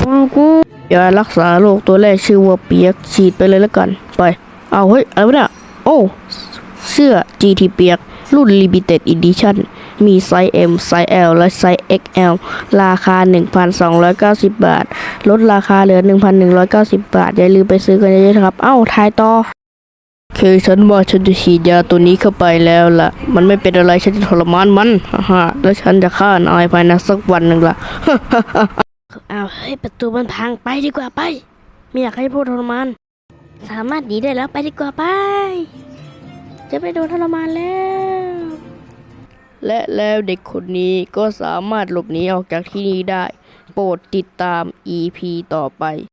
ปังกูยารักษาโรคตัวแรกชื่อว่าเปียกฉีดไปเลยแล้วกัน ไป เอาเฮ้ยอะไรวะเนี่ยโอ้ เสื้อ GT เปียก รุ่น Limited Edition มีไซส์ M ไซส์ L และไซส์ XL ราคา 1,290 บาท ลดราคาเหลือ 1,190 บาท อย่าลืมไปซื้อกันเยอะๆครับ เอ้าทายต่อคือฉันว่าฉันจะฉีดยาตัวนี้เข้าไปแล้วล่ะ มันไม่เป็นอะไรฉันจะทรมานมันฮ่าฮ่าแล้วฉันจะฆ่านายภายในสักวันหนึ่งล่ะ เอาเฮ้ยประตูมันพังไปดีกว่าไป ไม่อยากให้พูดทรมานสามารถหนีได้แล้วไปดีกว่าไป จะไปโดนทรมานแล้ว และแล้วเด็กคนนี้ก็สามารถหลบหนีออกจากที่นี้ได้ โปรดติดตาม EP ต่อไป